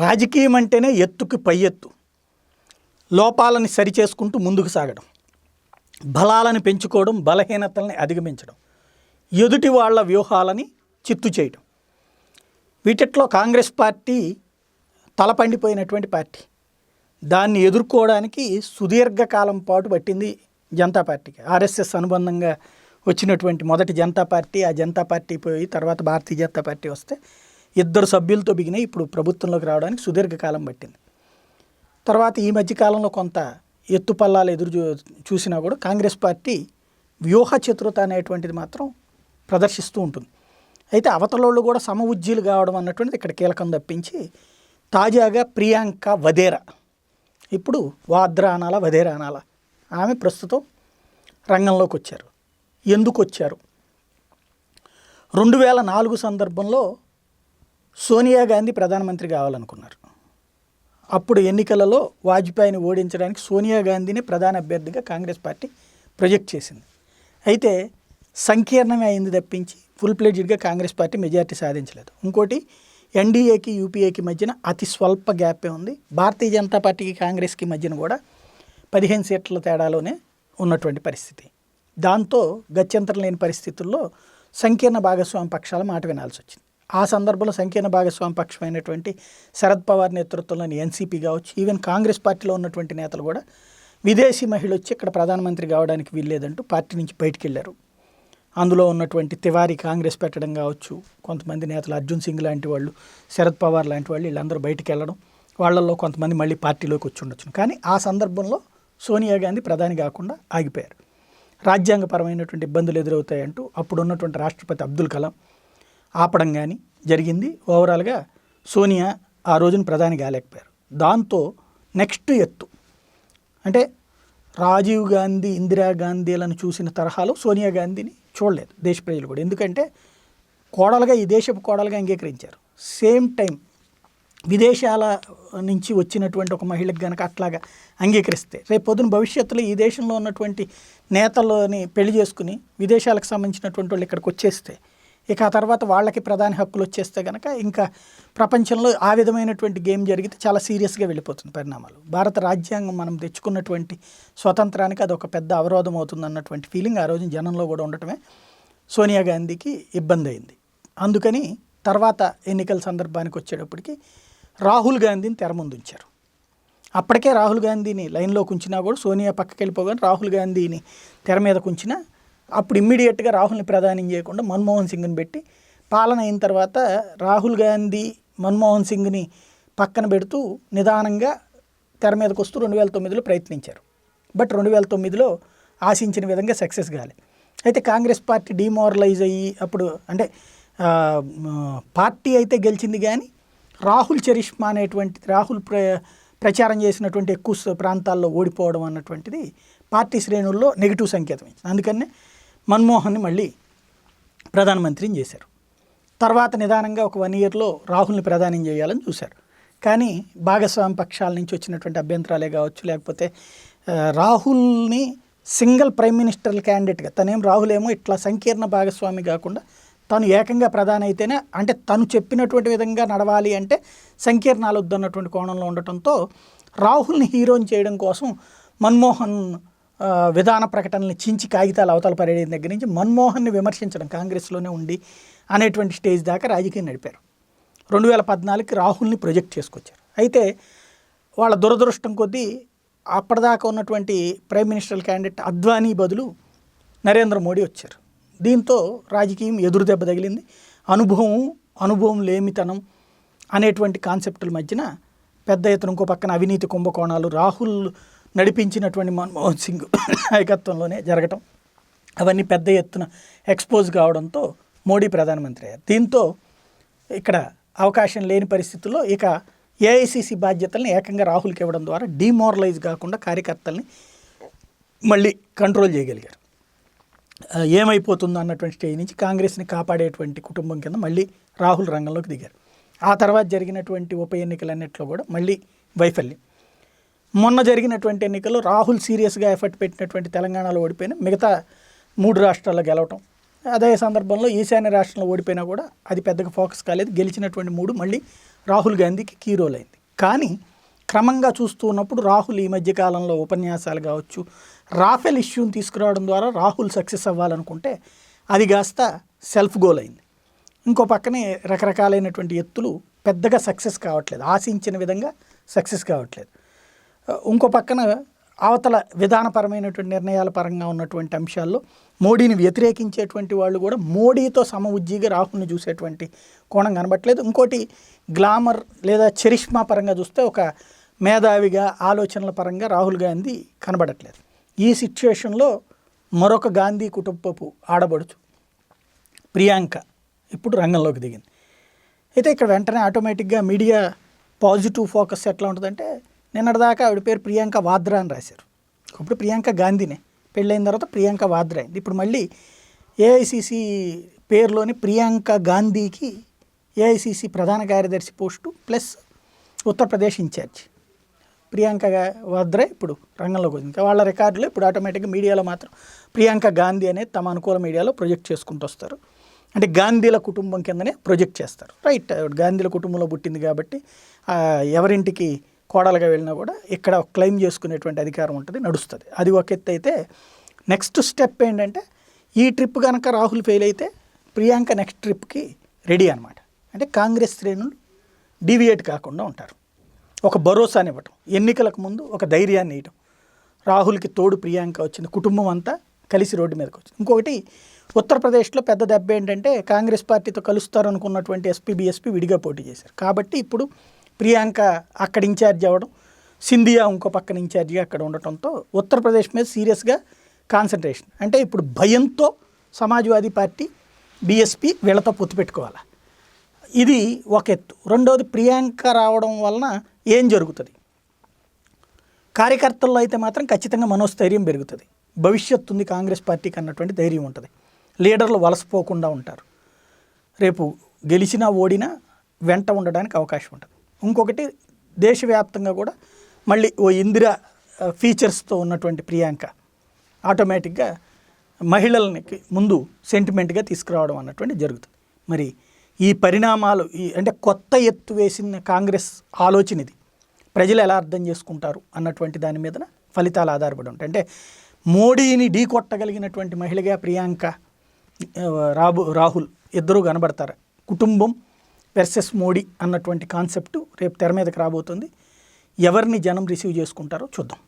రాజకీయం అంటేనే ఎత్తుకి పై ఎత్తు. లోపాలని సరిచేసుకుంటూ ముందుకు సాగడం. బలాలను పెంచుకోవడం బలహీనతల్ని అధిగమించడం. ఎదుటి వాళ్ళ వ్యూహాలని చిత్తు చేయడం. వీటిట్లో కాంగ్రెస్ పార్టీ తలపండిపోయినటువంటి పార్టీ. దాన్ని ఎదుర్కోవడానికి సుదీర్ఘకాలం పాటు పట్టింది జనతా పార్టీకి. ఆర్ఎస్ఎస్ అనుబంధంగా వచ్చినటువంటి మొదటి జనతా పార్టీ ఆ జనతా పార్టీ పోయి తర్వాత భారతీయ జనతా పార్టీ వస్తే ఇద్దరు సభ్యులతో బిగినాయి ఇప్పుడు ప్రభుత్వంలోకి రావడానికి సుదీర్ఘకాలం పట్టింది. తర్వాత ఈ మధ్య కాలంలో కొంత ఎత్తుపల్లాలు ఎదురు చూ చూసినా కూడా కాంగ్రెస్ పార్టీ వ్యూహ చతురత అనేటువంటిది మాత్రం ప్రదర్శిస్తూ ఉంటుంది. అయితే అవతలోళ్ళు కూడా సమ ఉజ్జీలు కావడం అన్నటువంటిది ఇక్కడ కీలకం తప్పించి తాజాగా ప్రియాంక వదేరా ఇప్పుడు వాద్రా అనాల వదేరా అనాల. ఆమె ప్రస్తుతం రంగంలోకి వచ్చారు. ఎందుకు వచ్చారు? రెండు వేల నాలుగు సందర్భంలో సోనియా గాంధీ ప్రధానమంత్రి కావాలనుకున్నారు. అప్పుడు ఎన్నికలలో వాజ్పేయిని ఓడించడానికి సోనియా గాంధీని ప్రధాన అభ్యర్థిగా కాంగ్రెస్ పార్టీ ప్రొజెక్ట్ చేసింది. అయితే సంకీర్ణమే అయింది తప్పించి ఫుల్ ప్లేజ్డ్గా కాంగ్రెస్ పార్టీ మెజార్టీ సాధించలేదు. ఇంకోటి ఎన్డీఏకి యూపీఏకి మధ్యన అతి స్వల్ప గ్యాపే ఉంది. భారతీయ జనతా పార్టీకి కాంగ్రెస్కి మధ్యన కూడా పదిహేను సీట్ల తేడాలోనే ఉన్నటువంటి పరిస్థితి. దాంతో గత్యంతరం లేని పరిస్థితుల్లో సంకీర్ణ భాగస్వామి పక్షాల మాట వినాల్సి వచ్చింది ఆ సందర్భంలో సంకీర్ణ భాగస్వామి పక్షమైనటువంటి శరద్ పవార్ నేతృత్వంలోని ఎన్సీపీ కావచ్చు ఈవెన్ కాంగ్రెస్ పార్టీలో ఉన్నటువంటి నేతలు కూడా విదేశీ మహిళ వచ్చి ఇక్కడ ప్రధానమంత్రి కావడానికి వీల్లేదంటూ పార్టీ నుంచి బయటికి వెళ్ళారు అందులో ఉన్నటువంటి తివారీ కాంగ్రెస్ పెట్టడం కావచ్చు కొంతమంది నేతలు అర్జున్ సింగ్ లాంటి వాళ్ళు శరద్ పవార్ లాంటి వాళ్ళు వీళ్ళందరూ బయటికి వెళ్ళడం వాళ్ళల్లో కొంతమంది మళ్ళీ పార్టీలోకి వచ్చి ఉండొచ్చు కానీ ఆ సందర్భంలో సోనియా గాంధీ ప్రధాని కాకుండా ఆగిపోయారు. రాజ్యాంగపరమైనటువంటి ఇబ్బందులు ఎదురవుతాయంటూ అప్పుడు ఉన్నటువంటి రాష్ట్రపతి అబ్దుల్ కలాం ఆపడం కానీ జరిగింది. ఓవరాల్గా సోనియా ఆ రోజున ప్రధాని కాలేకపోయారు. దాంతో నెక్స్ట్ ఎత్తు. అంటే రాజీవ్ గాంధీ ఇందిరాగాంధీలను చూసిన తరహాలో సోనియా గాంధీని చూడలేదు దేశ ప్రజలు కూడా. ఎందుకంటే కోడలుగా ఈ దేశపు కోడలుగా అంగీకరించారు. సేమ్ టైం విదేశాల నుంచి వచ్చినటువంటి ఒక మహిళకు కనుక అట్లాగా అంగీకరిస్తే రేపు పొద్దున భవిష్యత్తులో ఈ దేశంలో ఉన్నటువంటి నేతలని పెళ్ళి చేసుకుని విదేశాలకు సంబంధించినటువంటి వాళ్ళు ఇక్కడికి వచ్చేస్తే ఇక ఆ తర్వాత వాళ్ళకి ప్రధాని హక్కులు వచ్చేస్తే కనుక ఇంకా ప్రపంచంలో ఆ విధమైనటువంటి గేమ్ జరిగితే చాలా సీరియస్గా వెళ్ళిపోతుంది పరిణామాలు. భారత రాజ్యాంగం మనం తెచ్చుకున్నటువంటి స్వతంత్రానికి అది ఒక పెద్ద అవరోధం అవుతుంది అన్నటువంటి ఫీలింగ్ ఆ రోజు జనంలో కూడా ఉండటమే సోనియా గాంధీకి ఇబ్బంది అయింది. అందుకని తర్వాత ఎన్నికల సందర్భానికి వచ్చేటప్పటికి రాహుల్ గాంధీని తెర ముందుంచారు అప్పటికే రాహుల్ గాంధీని లైన్లో ఉంచినా కూడా సోనియా పక్కకి వెళ్ళిపోగానే రాహుల్ గాంధీని తెర మీద ఉంచినా అప్పుడు ఇమ్మీడియట్గా రాహుల్ని ప్రధానం చేయకుండా మన్మోహన్ సింగ్ని పెట్టి పాలన అయిన తర్వాత రాహుల్ గాంధీ మన్మోహన్ సింగ్ని పక్కన పెడుతూ నిదానంగా తెర మీదకి వస్తూ రెండు వేల తొమ్మిదిలో ప్రయత్నించారు. బట్ రెండు వేల తొమ్మిదిలో ఆశించిన విధంగా సక్సెస్ కాలే. అయితే కాంగ్రెస్ పార్టీ డిమారలైజ్ అయ్యి అప్పుడు అంటే పార్టీ అయితే గెలిచింది కానీ రాహుల్ చరిష్మా అనేటువంటి రాహుల్ ప్ర ప్రచారం చేసినటువంటి ఎక్కువ ప్రాంతాల్లో ఓడిపోవడం అన్నటువంటిది పార్టీ శ్రేణుల్లో నెగిటివ్ సంకేతం ఇచ్చింది. అందుకనే మన్మోహన్ని మళ్ళీ ప్రధానమంత్రిని చేశారు. తర్వాత నిదానంగా ఒక వన్ ఇయర్లో రాహుల్ని ప్రధానం చేయాలని చూశారు. కానీ భాగస్వామి పక్షాల నుంచి వచ్చినటువంటి అభ్యంతరాలే కావచ్చు లేకపోతే రాహుల్ని సింగిల్ ప్రైమ్ మినిస్టర్ క్యాండిడేట్గా తనేం రాహుల్ ఏమో ఇట్లా సంకీర్ణ భాగస్వామి కాకుండా తను ఏకంగా ప్రధాని అయితేనే అంటే తను చెప్పినటువంటి విధంగా నడవాలి అంటే సంకీర్ణాలు వద్దన్నటువంటి కోణంలో ఉండటంతో రాహుల్ని హీరోని చేయడం కోసం మన్మోహన్ విధాన ప్రకటనల్ని చించి కాగితాలు అవతల పడేయడం దగ్గర నుంచి మన్మోహన్ని విమర్శించడం కాంగ్రెస్లోనే ఉండి అనేటువంటి స్టేజ్ దాకా రాజకీయం నడిపారు. రెండు వేల పద్నాలుగుకి రాహుల్ని ప్రొజెక్ట్ చేసుకొచ్చారు. అయితే వాళ్ళ దురదృష్టం కొద్దీ అప్పటిదాకా ఉన్నటువంటి ప్రైమ్ మినిస్టర్ క్యాండిడేట్ అద్వానీ బదులు నరేంద్ర మోడీ వచ్చారు. దీంతో రాజకీయం ఎదురు దెబ్బ తగిలింది. అనుభవం అనుభవం లేమితనం అనేటువంటి కాన్సెప్టుల మధ్యన పెద్ద ఎత్తున ఇంకో పక్కన అవినీతి కుంభకోణాలు రాహుల్ నడిపించినటువంటి మన్మోహన్ సింగ్ నాయకత్వంలోనే జరగటం. అవన్నీ పెద్ద ఎత్తున ఎక్స్పోజ్ కావడంతో మోడీ ప్రధానమంత్రి అయ్యారు. దీంతో ఇక్కడ అవకాశం లేని పరిస్థితుల్లో ఇక ఏఐసిసి బాధ్యతల్ని ఏకంగా రాహుల్కి ఇవ్వడం ద్వారా డిమోరలైజ్ కాకుండా కార్యకర్తల్ని మళ్ళీ కంట్రోల్ చేయగలిగారు. ఏమైపోతుందో అన్నటువంటి స్టేజ్ నుంచి కాంగ్రెస్ని కాపాడేటువంటి కుటుంబం కింద మళ్ళీ రాహుల్ రంగంలోకి దిగారు. ఆ తర్వాత జరిగినటువంటి ఉప ఎన్నికలన్నింటిలో కూడా మళ్ళీ వైఫల్యం. మొన్న జరిగినటువంటి ఎన్నికల్లో రాహుల్ సీరియస్గా ఎఫర్ట్ పెట్టినటువంటి తెలంగాణలో ఓడిపోయిన మిగతా మూడు రాష్ట్రాల్లో గెలవటం. అదే సందర్భంలో ఈశాన్య రాష్ట్రంలో ఓడిపోయినా కూడా అది పెద్దగా ఫోకస్ కాలేదు. గెలిచినటువంటి మూడు మళ్ళీ రాహుల్ గాంధీకి కీ రోల్ అయింది. కానీ క్రమంగా చూస్తూ ఉన్నప్పుడు రాహుల్ ఈ మధ్య కాలంలో ఉపన్యాసాలు కావచ్చు రాఫెల్ ఇష్యూని తీసుకురావడం ద్వారా రాహుల్ సక్సెస్ అవ్వాలనుకుంటే అది కాస్త సెల్ఫ్ గోల్ అయింది. ఇంకో పక్కనే రకరకాలైనటువంటి ఎత్తులు పెద్దగా సక్సెస్ కావట్లేదు. ఆశించిన విధంగా సక్సెస్ కావట్లేదు. ఇంకో పక్కన అవతల విధానపరమైనటువంటి నిర్ణయాల పరంగా ఉన్నటువంటి అంశాల్లో మోడీని వ్యతిరేకించేటువంటి వాళ్ళు కూడా మోడీతో సమ ఉజ్జీగా రాహుల్ని చూసేటువంటి కోణం కనబట్టలేదు. ఇంకోటి గ్లామర్ లేదా చరిష్మా పరంగా చూస్తే ఒక మేధావిగా ఆలోచనల పరంగా రాహుల్ గాంధీ కనబడట్లేదు. ఈ సిచ్యువేషన్లో మరొక గాంధీ కుటుంబపు ఆడబడుచు ప్రియాంక ఇప్పుడు రంగంలోకి దిగింది. అయితే ఇక్కడ వెంటనే ఆటోమేటిక్గా మీడియా పాజిటివ్ ఫోకస్ ఎట్లా ఉంటుందంటే నిన్నటిదాకా ఆవిడ పేరు ప్రియాంక వాద్రా అని రాశారు. ఇప్పుడు ప్రియాంక గాంధీనే. పెళ్ళైన తర్వాత ప్రియాంక వాద్రా. అయింది ఇప్పుడు మళ్ళీ ఏఐసిసి పేరులోని ప్రియాంక గాంధీకి ఏఐసిసి ప్రధాన కార్యదర్శి post plus Uttar Pradesh incharge. Priyanka Vadra Vadra ఇప్పుడు రంగంలోకి వచ్చింది. ఇంకా వాళ్ళ రికార్డులు ఇప్పుడు ఆటోమేటిక్గా మీడియాలో మాత్రం ప్రియాంక గాంధీ అనేది తమ అనుకూల మీడియాలో ప్రొజెక్ట్ చేసుకుంటూ వస్తారు. అంటే గాంధీల కుటుంబం కిందనే ప్రొజెక్ట్ చేస్తారు. రైట్ గాంధీల కుటుంబంలో పుట్టింది కాబట్టి ఎవరింటికి కోడలుగా వెళ్ళినా కూడా ఇక్కడ క్లెయిమ్ చేసుకునేటువంటి అధికారం ఉంటుంది నడుస్తుంది. అది ఒక ఎత్తు అయితే నెక్స్ట్ స్టెప్ ఏంటంటే ఈ ట్రిప్ కనుక రాహుల్ ఫెయిల్ అయితే ప్రియాంక నెక్స్ట్ ట్రిప్కి రెడీ అనమాట అంటే కాంగ్రెస్ శ్రేణులు డీవియేట్ కాకుండా ఉంటారు. ఒక భరోసానివ్వటం ఎన్నికలకు ముందు ఒక ధైర్యాన్ని ఇవ్వటం. రాహుల్కి తోడు ప్రియాంక వచ్చింది కుటుంబం అంతా కలిసి రోడ్డు మీదకి వచ్చింది. ఇంకొకటి ఉత్తరప్రదేశ్లో పెద్ద దెబ్బ ఏంటంటే కాంగ్రెస్ పార్టీతో కలుస్తారనుకున్నటువంటి ఎస్పీ బీఎస్పీ విడిగా పోటీ చేశారు. కాబట్టి ఇప్పుడు ప్రియాంక అక్కడ ఇన్ఛార్జ్ అవ్వడం సింధియా ఇంకో పక్కన ఇన్ఛార్జిగా అక్కడ ఉండటంతో ఉత్తరప్రదేశ్ మీద సీరియస్గా కాన్సన్ట్రేషన్. అంటే ఇప్పుడు భయంతో సమాజ్వాదీ పార్టీ బీఎస్పీ వీళ్ళతో పొత్తు పెట్టుకోవాలి? ఇది ఒక ఎత్తు. రెండవది ప్రియాంక రావడం వలన ఏం జరుగుతుంది? కార్యకర్తల్లో అయితే మాత్రం ఖచ్చితంగా మనోస్థైర్యం పెరుగుతుంది. భవిష్యత్తు ఉంది కాంగ్రెస్ పార్టీకి అన్నటువంటి ధైర్యం ఉంటుంది. లీడర్లు వలసపోకుండా ఉంటారు. రేపు గెలిచినా ఓడినా వెంట ఉండడానికి అవకాశం ఉంటుంది. ఇంకొకటి దేశవ్యాప్తంగా కూడా మళ్ళీ ఓ ఇందిర ఫీచర్స్తో ఉన్నటువంటి ప్రియాంక ఆటోమేటిక్గా మహిళలకి ముందు సెంటిమెంట్గా తీసుకురావడం అన్నటువంటి జరుగుతుంది. మరి ఈ పరిణామాలు ఈ అంటే కొత్త ఎత్తు వేసిన కాంగ్రెస్ ఆలోచన ఇది ప్రజలు ఎలా అర్థం చేసుకుంటారు అన్నటువంటి దాని మీద ఫలితాలు ఆధారపడి ఉంటాయి. అంటే మోడీని ఢీ కొట్టగలిగినటువంటి మహిళగా ప్రియాంక రాబు రాహుల్ ఇద్దరూ కనబడతారు? కుటుంబం వెర్సెస్ మోడీ అన్నటువంటి కాన్సెప్ట్ రేపు తెర మీదకి రాబోతుంది. ఎవరిని జనం రిసీవ్ చేసుకుంటారో చూద్దాం.